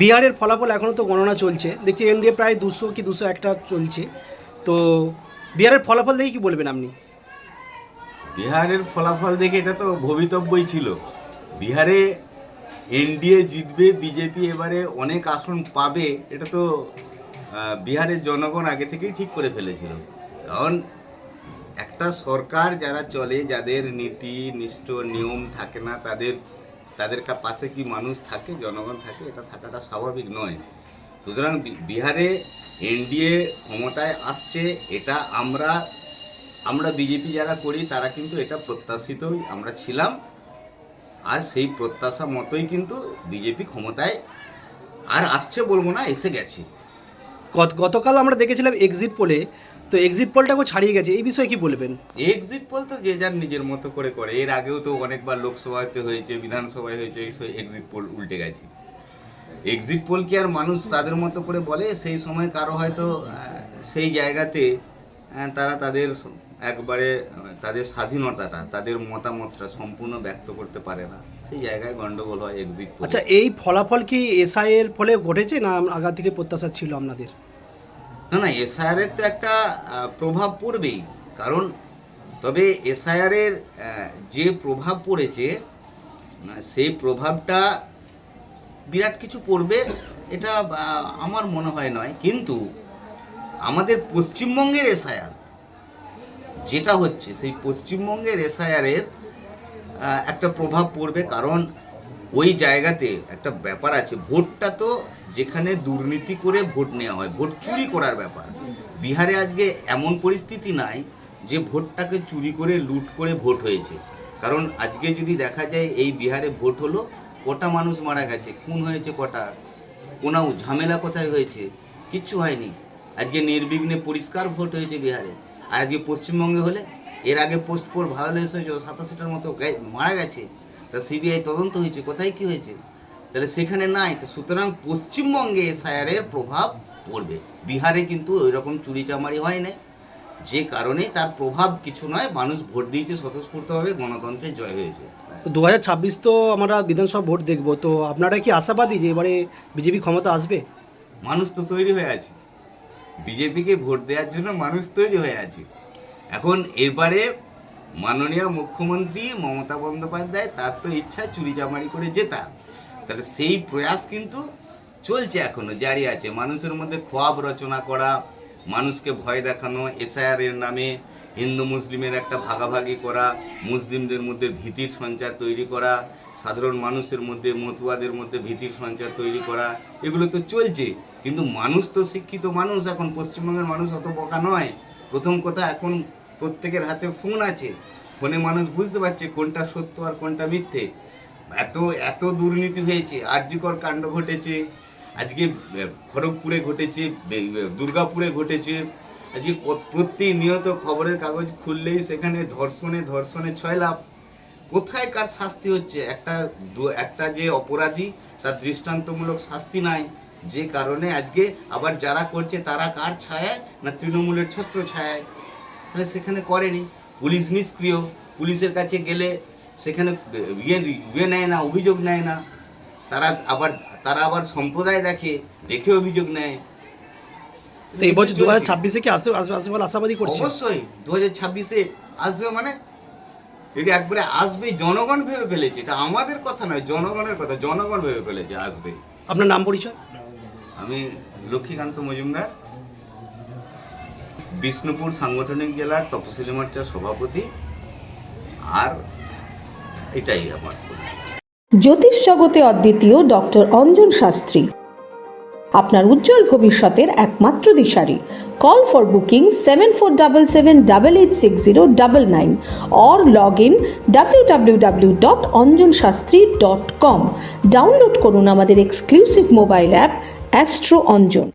বিহারের ফলাফল এখনও তো গণনা চলছে। দেখছি এনডিএ প্রায় দুশো কি দুশো একটা চলছে। তো বিহারের ফলাফল দেখে কি বলবেন আপনি? বিহারের ফলাফল দেখে এটা তো ভবিতব্যই ছিল। বিহারে এনডিএ জিতবে, বিজেপি এবারে অনেক আসন পাবে, এটা তো বিহারের জনগণ আগে থেকেই ঠিক করে ফেলেছিল। কারণ একটা সরকার যারা চলে, যাদের নীতি, নিষ্ঠ, নিয়ম থাকে না, তাদের তাদের পাশে কি মানুষ থাকে, জনগণ থাকে, এটা থাকাটা স্বাভাবিক নয়। সুতরাং বিহারে এনডিএ ক্ষমতায় আসছে, এটা আমরা আমরা বিজেপি যারা করি, তারা কিন্তু এটা প্রত্যাশিতই আমরা ছিলাম। আর সেই প্রত্যাশা মতোই কিন্তু বিজেপি ক্ষমতায় আর আসছে বলব না, এসে গেছে। গত গতকাল আমরা দেখেছিলাম এক্সিট পোলে তো এক্সিট পোলটাকেও ছাড়িয়ে গেছে এই বিষয়ে কি বলবেন? এক্সিট পোল তো যে যার নিজের মতো করে করে এর আগেও তো অনেকবার লোকসভাতে হয়েছে বিধানসভায় হয়েছে এই এক্সিট পোল উল্টে গেছে। এক্সিট পোল কি আর মানুষ তাদের মতো করে বলে? সেই সময় কারও হয়তো সেই জায়গাতে তারা তাদের একবারে তাদের স্বাধীনতাটা তাদের মতামতটা সম্পূর্ণ ব্যক্ত করতে পারে না। সেই জায়গায় গন্ডগোল হয় এক্সিট পোল আচ্ছা এই ফলাফল কি এসআই এর ফলে ঘটেছে না আগা থেকে প্রত্যাশা ছিল আপনাদের? না না এসআইআর এর তো একটা প্রভাব পড়বেই। কারণ তবে এসআইআর এর যে প্রভাব পড়েছে সেই প্রভাবটা বিরাট কিছু পড়বে, এটা আমার মনে হয় নয়। কিন্তু আমাদের পশ্চিমবঙ্গের এসআইআর যেটা হচ্ছে, সেই পশ্চিমবঙ্গের এসআইআর এর একটা প্রভাব পড়বে। কারণ ওই জায়গাতে একটা ব্যাপার আছে, ভোটটা তো যেখানে দুর্নীতি করে ভোট নেওয়া হয়, ভোট চুরি করার ব্যাপার। বিহারে আজকে এমন পরিস্থিতি নাই যে ভোটটাকে চুরি করে, লুট করে ভোট হয়েছে। কারণ আজকে যদি দেখা যায় এই বিহারে ভোট হলো, কটা মানুষ মারা গেছে, খুন হয়েছে কটা? কোনো ঝামেলা কোথায় হয়েছে? কিচ্ছু হয়নি। আজকে নির্বিঘ্নে পরিষ্কার ভোট হয়েছে বিহারে। আর আজকে পশ্চিমবঙ্গে হলে, এর আগে পোস্ট পোল ভায়োলেন্স হয়েছিল, সাতাশিটার মতো মারা গেছে। তা সিবিআই তদন্ত হয়েছে কোথায় কি হয়েছে? তাহলে সেখানে নাই তো সুতরাং পশ্চিমবঙ্গে এসআইআর এর প্রভাব পড়বে। বিহারে কিন্তু ওই রকম চুরি চামারি হয় না যে কারণে তার প্রভাব কিছু নয় মানুষ ভোট দিয়েছে স্বতঃস্ফূর্তভাবে গণতন্ত্রের জয় হয়েছে। তো দু হাজার ছাব্বিশ তো আমরা বিধানসভা ভোট দেখব তো আপনারা কি আশাবাদী যে এবারে বিজেপি ক্ষমতা আসবে? মানুষ তো তৈরি হয়ে আছে। বিজেপিকে ভোট দেওয়ার জন্য মানুষ তৈরি হয়ে আছে। এখন এবারে মাননীয় মুখ্যমন্ত্রী মমতা বন্দ্যোপাধ্যায়, তার তো ইচ্ছা চুরি চামারি করে জেতার তাহলে সেই প্রয়াস কিন্তু চলছে এখনও, জারি আছে। মানুষের মধ্যে খোয়াব রচনা করা, মানুষকে ভয় দেখানো এসআইআর এর নামে হিন্দু মুসলিমের একটা ভাগাভাগি করা, মুসলিমদের মধ্যে ভীতির সঞ্চার তৈরি করা, সাধারণ মানুষের মধ্যে, মতুয়াদের মধ্যে ভীতির সঞ্চার তৈরি করা, এগুলো তো চলছে। কিন্তু মানুষ তো শিক্ষিত মানুষ, এখন পশ্চিমবঙ্গের মানুষ অত বোকা নয়। প্রথম কথা, এখন প্রত্যেকের হাতে ফোন আছে। ফোনে মানুষ বুঝতে পারছে কোনটা সত্য আর কোনটা মিথ্যে। এত এত দুর্নীতি হয়েছে, আর্যিকর কাণ্ড ঘটেছে। আজকে খড়গপুরে ঘটেছে দুর্গাপুরে ঘটেছে। আজকে কত- প্রতিনিয়ত খবরের কাগজ খুললেই সেখানে ধর্ষণে ধর্ষণে ছয় লাভ। কোথায় কার শাস্তি হচ্ছে? একটা একটা যে অপরাধী, তার দৃষ্টান্তমূলক শাস্তি নাই। যে কারণে আজকে আবার যারা করছে, তারা কার ছায়ায়? না তৃণমূলের ছত্র ছায়ায়? সেখানে করেনি। পুলিশ নিষ্ক্রিয়। পুলিশের কাছে গেলে সেখানে ইয়ে ইয়ে নেয় না অভিযোগ নেয় না। তারা আবার তারা আবার সম্প্রদায় দেখে দেখে অভিযোগ নেয়। তো এই বছর দু হাজার ছাব্বিশে কি আসবে আসবে আসবে বলে আশাবাদী করছে? অবশ্যই দু হাজার ছাব্বিশে আসবে মানে? এটা একবারে আসবে জনগণ ভেবে ফেলেছে? এটা আমাদের কথা নয় জনগণের কথা জনগণ ভেবে ফেলেছে আসবে। আপনার নাম পরিচয়? আমি লক্ষ্মীকান্ত মজুমদার। বিষ্ণুপুর সাংগঠনিক জেলার তপশিলি মোর্চার সভাপতি আর এটাই আমার জ্যোতিষ জগতে অদ্বিতীয় ডক্টর অঞ্জন শাস্ত্রী। আপনার উজ্জ্বল ভবিষ্যতের একমাত্র দিশারি। Call for booking seven four double seven double eight six zero double nine or log in W W W dot Anjan Shastri dot com download করুন আমাদের exclusive mobile app astro Anjan